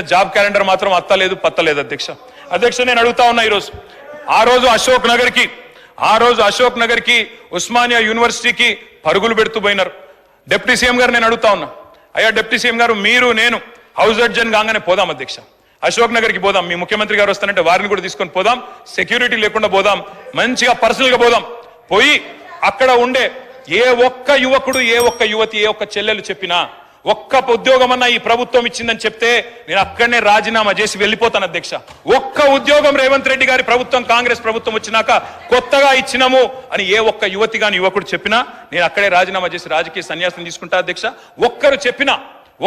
Job calendar మాత్రం అత్తలేదు పత్తలేదు అధ్యక్ష. అధ్యక్ష నేను అడుగుతా ఉన్నా ఈరోజు. ఆ రోజు అశోక్ నగర్కి ఆ రోజు అశోక్ నగర్కి ఉస్మానియా యూనివర్సిటీకి పరుగులు పెడుతూ పోయినారు. డిప్యూటీ సీఎం గారు నేను అడుగుతా ఉన్నా. అయ్యా డిప్యూటీ సీఎం గారు మీరు నేను హౌస్ అడ్జన్ కాగానే పోదాం అధ్యక్ష. అశోక్ నగర్కి పోదాం. మీ ముఖ్యమంత్రి గారు వస్తానంటే వారిని కూడా తీసుకొని పోదాం. సెక్యూరిటీ లేకుండా పోదాం. మంచిగా పర్సనల్గా పోదాం. పోయి అక్కడ ఉండే ఏ ఒక్క యువకుడు ఏ ఒక్క యువతి ఏ ఒక్క చెల్లెలు చెప్పినా ఒక్క ఉద్యోగం అన్న ఈ ప్రభుత్వం ఇచ్చిందని చెప్తే నేను అక్కడనే రాజీనామా చేసి వెళ్ళిపోతాను అధ్యక్ష. ఒక్క ఉద్యోగం రేవంత్ రెడ్డి గారి ప్రభుత్వం కాంగ్రెస్ ప్రభుత్వం వచ్చినాక కొత్తగా ఇచ్చినాము అని ఏ ఒక్క యువతి కాని యువకుడు చెప్పినా నేను అక్కడే రాజీనామా చేసి రాజకీయ సన్యాసం తీసుకుంటా అధ్యక్ష. ఒక్కరు చెప్పినా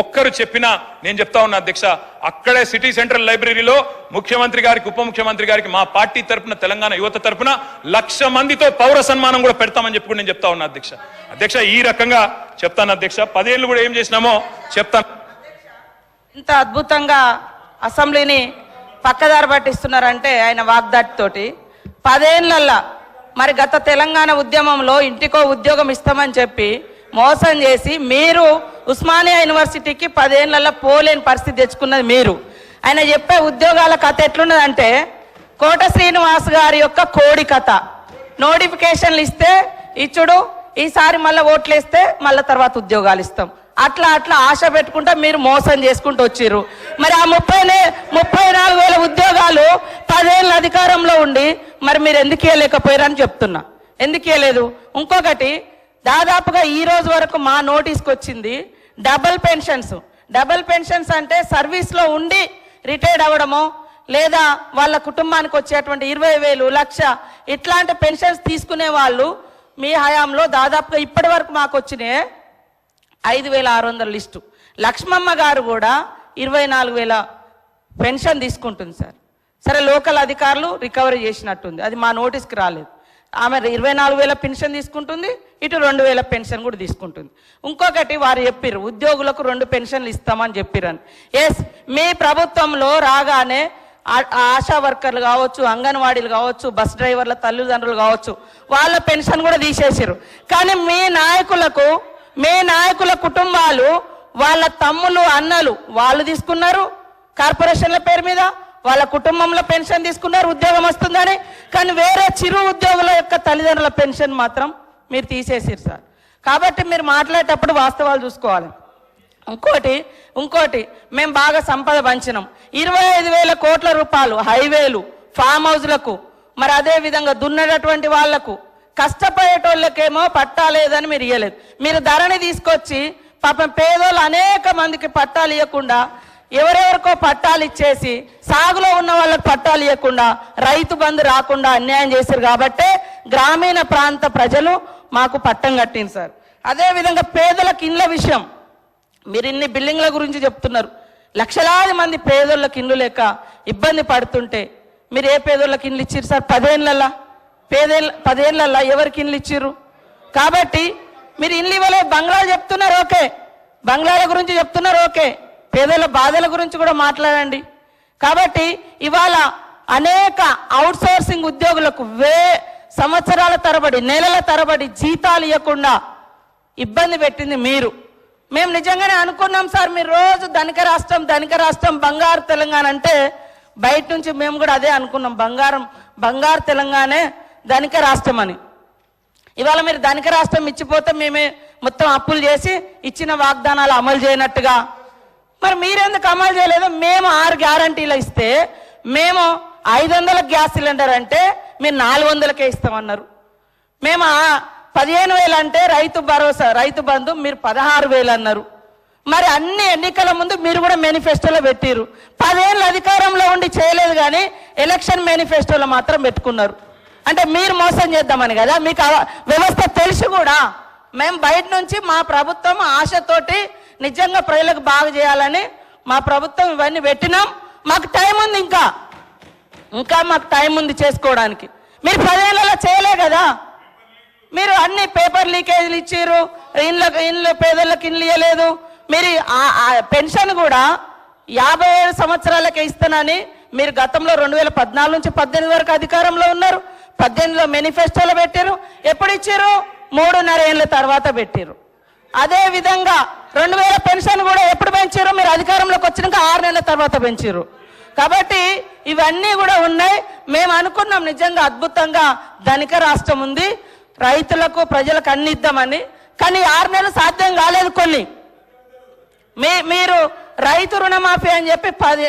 ఒక్కరు చెప్పినా నేను చెప్తా ఉన్నా అధ్యక్ష అక్కడే సిటీ సెంట్రల్ లైబ్రరీలో ముఖ్యమంత్రి గారికి ఉప ముఖ్యమంత్రి గారికి మా పార్టీ తరపున తెలంగాణ యువత తరఫున లక్ష మందితో పౌర సన్మానం కూడా పెడతామని చెప్పి నేను చెప్తా ఉన్నా అధ్యక్ష. అధ్యక్ష ఈ రకంగా చెప్తాను అధ్యక్ష. పదేళ్ళు కూడా ఏం చేసినామో చెప్తాను. ఇంత అద్భుతంగా అసెంబ్లీని పక్కదారి పట్టిస్తున్నారంటే ఆయన వాగ్దాటితోటి పదేళ్ళల్లా మరి గత తెలంగాణ ఉద్యమంలో ఇంటికో ఉద్యోగం ఇస్తామని చెప్పి మోసం చేసి మీరు ఉస్మానియా యూనివర్సిటీకి పదేళ్ళలో పోలేని పరిస్థితి తెచ్చుకున్నది మీరు. ఆయన చెప్పే ఉద్యోగాల కథ ఎట్లున్నదంటే కోట శ్రీనివాస్ గారి యొక్క కోడి కథ. నోటిఫికేషన్లు ఇస్తే ఇచ్చుడు ఈసారి మళ్ళీ ఓట్లేస్తే మళ్ళీ తర్వాత ఉద్యోగాలు ఇస్తాం. అట్లా అట్లా ఆశ పెట్టుకుంటా మీరు మోసం చేసుకుంటూ వచ్చిర్రు. మరి ఆ ముప్పై ముప్పై నాలుగు వేల ఉద్యోగాలు పదేళ్ళ అధికారంలో ఉండి మరి మీరు ఎందుకు ఇవ్వలేకపోయారని చెప్తున్నా. ఎందుకు ఇవ్వలేదు ఇంకొకటి దాదాపుగా ఈ రోజు వరకు మా నోటీస్కి వచ్చింది డబుల్ పెన్షన్స్. డబల్ పెన్షన్స్ అంటే సర్వీస్లో ఉండి రిటైర్డ్ అవ్వడమో లేదా వాళ్ళ కుటుంబానికి వచ్చేటువంటి ఇరవై వేలు లక్ష ఇట్లాంటి పెన్షన్స్ తీసుకునే వాళ్ళు మీ హయాంలో దాదాపుగా ఇప్పటి వరకు మాకు వచ్చినాయి ఐదు వేల ఆరు వందల లిస్టు. లక్ష్మమ్మ గారు కూడా ఇరవై నాలుగు వేల పెన్షన్ తీసుకుంటుంది సార్. సరే లోకల్ అధికారులు రికవరీ చేసినట్టుంది. అది మా నోటీస్కి రాలేదు. ఆమె ఇరవై నాలుగు వేల పెన్షన్ తీసుకుంటుంది ఇటు రెండు వేల పెన్షన్ కూడా తీసుకుంటుంది. ఇంకొకటి వారు చెప్పిర్రు ఉద్యోగులకు రెండు పెన్షన్లు ఇస్తామని చెప్పిరని ఎస్ మీ ప్రభుత్వంలో రాగానే ఆశా వర్కర్లు కావచ్చు అంగన్వాడీలు కావచ్చు బస్ డ్రైవర్ల తల్లిదండ్రులు కావచ్చు వాళ్ళ పెన్షన్ కూడా తీసేసారు కానీ మీ నాయకులకు మీ నాయకుల కుటుంబాలు వాళ్ళ తమ్ములు అన్నలు వాళ్ళు తీసుకున్నారు కార్పొరేషన్ల పేరు మీద వాళ్ళ కుటుంబంలో పెన్షన్ తీసుకున్నారు ఉద్యోగం వస్తుందని కానీ వేరే చిరు ఉద్యోగుల యొక్క తల్లిదండ్రుల పెన్షన్ మాత్రం మీరు తీసేసారు సార్. కాబట్టి మీరు మాట్లాడేటప్పుడు వాస్తవాలు చూసుకోవాలి. ఇంకోటి ఇంకోటి మేము బాగా సంపద పంచినాం. ఇరవై ఐదు వేల కోట్ల రూపాయలు హైవేలు ఫామ్ హౌస్లకు మరి అదే విధంగా దున్నేటటువంటి వాళ్ళకు కష్టపడేటోళ్ళకేమో పట్టాలేదని మీరు ఇవ్వలేదు మీరు ధరని తీసుకొచ్చి పాపం పేదోళ్ళు అనేక మందికి పట్టాలు ఇవ్వకుండా ఎవరెవరికో పట్టాలు ఇచ్చేసి సాగులో ఉన్న వాళ్ళకి పట్టాలు ఇవ్వకుండా రైతు బంధు రాకుండా అన్యాయం చేశారు కాబట్టే గ్రామీణ ప్రాంత ప్రజలు మాకు పట్టం కట్టింది సార్. అదేవిధంగా పేదలకు ఇండ్ల విషయం. మీరు ఇన్ని బిల్డింగ్ల గురించి చెప్తున్నారు. లక్షలాది మంది పేదోళ్ళకి ఇండ్లు లేక ఇబ్బంది పడుతుంటే మీరు ఏ పేదోళ్ళకి ఇండ్లు ఇచ్చిర్రు సార్? పదేళ్ళల్లా పేదేళ్ళ పదేళ్ళల్లా ఎవరికి ఇండ్లు ఇచ్చిర్రు? కాబట్టి మీరు ఇండ్లు ఇవ్వలే. బంగ్లాలు చెప్తున్నారు ఓకే. బంగ్లాల గురించి చెప్తున్నారు ఓకే. పేదల బాధల గురించి కూడా మాట్లాడండి. కాబట్టి ఇవాళ అనేక అవుట్ సోర్సింగ్ ఉద్యోగులకు వే సంవత్సరాల తరబడి నెలల తరబడి జీతాలు ఇవ్వకుండా ఇబ్బంది పెట్టింది మీరు. మేము నిజంగానే అనుకున్నాం సార్ మీరు రోజు ధనిక రాష్ట్రం ధనిక రాష్ట్రం బంగారు తెలంగాణ అంటే బయట నుంచి మేము కూడా అదే అనుకున్నాం. బంగారం బంగారు తెలంగాణే ధనిక రాష్ట్రం అని. ఇవాళ మీరు ధనిక రాష్ట్రం ఇచ్చిపోతే మేమే మొత్తం అప్పులు చేసి ఇచ్చిన వాగ్దానాలు అమలు చేయనట్టుగా మరి మీరెందుకు అమలు చేయలేదు? మేము ఆరు గ్యారంటీలు ఇస్తే మేము ఐదు వందల గ్యాస్ సిలిండర్ అంటే మీరు నాలుగు వందలకే ఇస్తామన్నారు. మేము పదిహేను వేలు అంటే రైతు భరోసా రైతు బంధు మీరు పదహారు వేలు అన్నారు. మరి అన్ని ఎన్నికల ముందు మీరు కూడా మేనిఫెస్టోలో పెట్టిరు పదేళ్ళు అధికారంలో ఉండి చేయలేదు కానీ ఎలక్షన్ మేనిఫెస్టోలో మాత్రం పెట్టుకున్నారు. అంటే మీరు మోసం చేద్దామని కదా? మీకు వ్యవస్థ తెలిసి కూడా. మేము బయట నుంచి మా ప్రభుత్వం ఆశతోటి నిజంగా ప్రజలకు బాగు చేయాలని మా ప్రభుత్వం ఇవన్నీ పెట్టినాం. మాకు టైం ఉంది ఇంకా. ఇంకా మాకు టైం ఉంది చేసుకోవడానికి. మీరు పదేళ్ళలో చేయలే కదా. మీరు అన్ని పేపర్ లీకేజీలు ఇచ్చారు ఇండ్ల ఇండ్ల పేదలకు ఇండ్లు ఇవ్వలేదు మీరు ఆ- పెన్షన్ కూడా యాభై ఏడు సంవత్సరాలకే ఇస్తానని మీరు గతంలో రెండు వేల పద్నాలుగు నుంచి పద్దెనిమిది వరకు అధికారంలో ఉన్నారు. పద్దెనిమిదిలో మేనిఫెస్టోలో పెట్టారు ఎప్పుడు ఇచ్చారు మూడున్నర ఏళ్ళ తర్వాత పెట్టారు అదే విధంగా రెండు వేల పెన్షన్ కూడా ఎప్పుడు పెంచారు మీరు అధికారంలోకి వచ్చినాక ఆరు నెలల తర్వాత పెంచారు కాబట్టి ఇవన్నీ కూడా ఉన్నాయి. మేము అనుకున్నాం నిజంగా అద్భుతంగా ధనిక రాష్ట్రం ఉంది. రైతులకు ప్రజలకు అన్ని ఇద్దామని. కానీ ఆరు నెలలు సాధ్యం కాలేదు కొన్ని. మీ మీరు రైతు రుణమాఫీ అని చెప్పి పది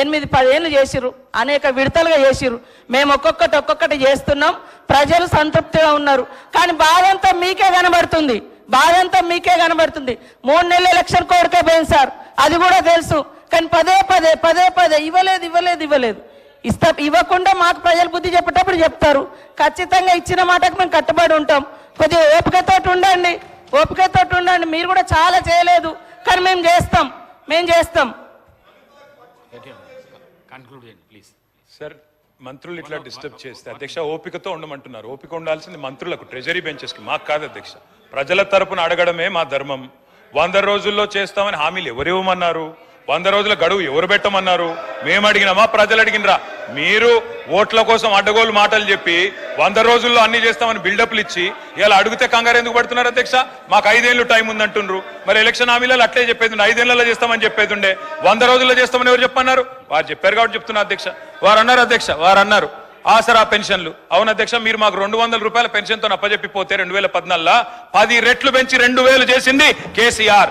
ఎనిమిది పదేళ్ళు చేసిరు అనేక విడతలుగా చేసిరు మేము ఒక్కొక్కటి ఒక్కొక్కటి చేస్తున్నాం. ప్రజలు సంతృప్తిగా ఉన్నారు. కానీ బాధంతా మీకే కనబడుతుంది. బాధంతా మీకే కనబడుతుంది. మూడు నెలల ఎలక్షన్ కోరికే పోయింది సార్. అది కూడా తెలుసు. కానీ పదే పదే పదే పదే ఇవ్వలేదు ఇవ్వలేదు ఇవ్వలేదు. ఇస్తా ఇవ్వకుండా మాకు ప్రజలు బుద్ధి చెప్పేటప్పుడు చెప్తారు. ఖచ్చితంగా ఇచ్చిన మాటకు మేము కట్టుబడి ఉంటాం. కొద్దిగా ఓపికతోటి ఉండండి. ఓపికతోటి ఉండండి. మీరు కూడా చాలా చేయలేదు. కానీ మేము చేస్తాం. మేము చేస్తాం. చేయండి ప్లీజ్ సార్ మంత్రులు ఇట్లా డిస్టర్బ్ చేస్తే అధ్యక్ష ఓపికతో ఉండమంటున్నారు. ఓపిక ఉండాల్సింది మంత్రులకు ట్రెజరీ బెంచెస్కి మాకు కాదు అధ్యక్ష. ప్రజల తరపున అడగడమే మా ధర్మం. వంద రోజుల్లో చేస్తామని హామీలు ఎవరు ఇవ్వమన్నారు? వంద రోజుల గడువు ఎవరు పెట్టమన్నారు? మేము అడిగినామా? ప్రజలు అడిగినరా? మీరు ఓట్ల కోసం అడ్డగోలు మాటలు చెప్పి వంద రోజుల్లో అన్ని చేస్తామని బిల్డప్లు ఇచ్చి ఇలా అడిగితే కంగారు ఎందుకు పడుతున్నారు అధ్యక్ష? మాకు ఐదేళ్ళు టైం ఉందంటుండ్రు. మరి ఎలక్షన్ హామీలలో అట్లే చెప్పేది ఐదేళ్ళలో చేస్తామని చెప్పేది ఉండే. వంద రోజుల్లో చేస్తామని ఎవరు చెప్పన్నారు వారు చెప్పారు కాబట్టి చెప్తున్నా అధ్యక్ష. వారు అన్నారు అధ్యక్ష వారు అన్నారు. ఆసరా పెన్షన్లు. అవును అధ్యక్ష మీరు మాకు రెండు వందల రూపాయల పెన్షన్తో అప్పజెప్పిపోతే రెండు వేల పద్నాలుగులో పది రెట్లు పెంచి రెండు వేలు చేసింది కేసీఆర్.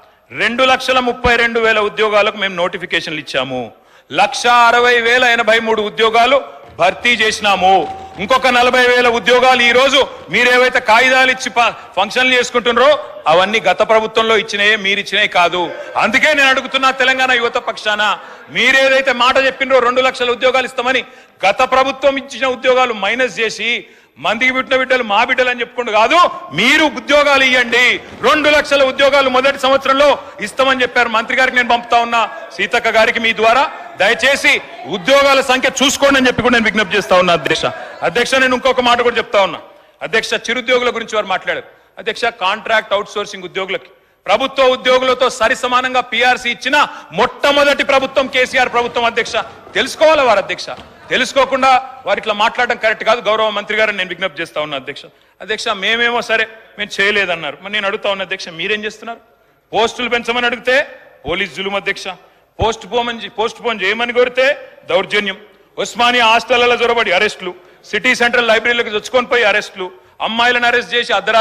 రెండు లక్షల ముప్పై రెండు వేల ఉద్యోగాలకు మేము నోటిఫికేషన్లు ఇచ్చాము. లక్ష అరవై వేల ఎనభై మూడు ఉద్యోగాలు భర్తీ చేసినాము. ఇంకొక నలభై వేల ఉద్యోగాలు ఈరోజు మీరేవైతే కాగితాలు ఇచ్చి ఫంక్షన్లు చేసుకుంటున్నారో అవన్నీ గత ప్రభుత్వంలో ఇచ్చినాయే మీరు ఇచ్చినవి కాదు. అందుకే నేను అడుగుతున్నా తెలంగాణ యువత పక్షాన మీరేదైతే మాట చెప్పినరో రెండు లక్షల ఉద్యోగాలు ఇస్తామని గత ప్రభుత్వం ఇచ్చిన ఉద్యోగాలు మైనస్ చేసి మందికి పుట్టిన బిడ్డలు మా బిడ్డలు అని చెప్పుకుంటూ కాదు మీరు ఉద్యోగాలు ఇవ్వండి రెండు లక్షల ఉద్యోగాలు మొదటి సంవత్సరంలో ఇస్తామని చెప్పారు మంత్రి గారికి నేను పంపుతా ఉన్నా సీతక్క గారికి మీ ద్వారా. దయచేసి ఉద్యోగాల సంఖ్య చూసుకోండి అని చెప్పి కూడా నేను విజ్ఞప్తి చేస్తా ఉన్నా అధ్యక్ష. అధ్యక్ష నేను ఇంకొక మాట కూడా చెప్తా ఉన్నా. అధ్యక్ష చిరుద్యోగుల గురించి వారు మాట్లాడారు. అధ్యక్ష కాంట్రాక్ట్ అవుట్సోర్సింగ్ ఉద్యోగులకి. ప్రభుత్వ ఉద్యోగులతో సరి సమానంగా పిఆర్సీ ఇచ్చిన మొట్టమొదటి ప్రభుత్వం కేసీఆర్ ప్రభుత్వం అధ్యక్ష. తెలుసుకోవాలి వారు అధ్యక్ష? తెలుసుకోకుండా వారు ఇట్లా మాట్లాడడం కరెక్ట్ కాదు. గౌరవ మంత్రి గారు నేను విజ్ఞప్తి చేస్తా ఉన్నా అధ్యక్ష. అధ్యక్ష మేమేమో సరే మేము చేయలేదన్నారు. మరి నేను అడుగుతా ఉన్నా అధ్యక్ష మీరేం చేస్తున్నారు? పోస్టులు పెంచమని అడిగితే పోలీస్ జులుం అధ్యక్ష. పోస్ట్ పోమని పోస్ట్ పోన్ చేయమని కోరితే దౌర్జన్యం. ఉస్మానియా హాస్టళ్ళలో జొరబడి అరెస్టులు. సిటీ సెంట్రల్ లైబ్రరీలకు చొచ్చుకొని పోయి అరెస్టులు. అమ్మాయిలను అరెస్ట్ చేసి అర్ధరాత్రి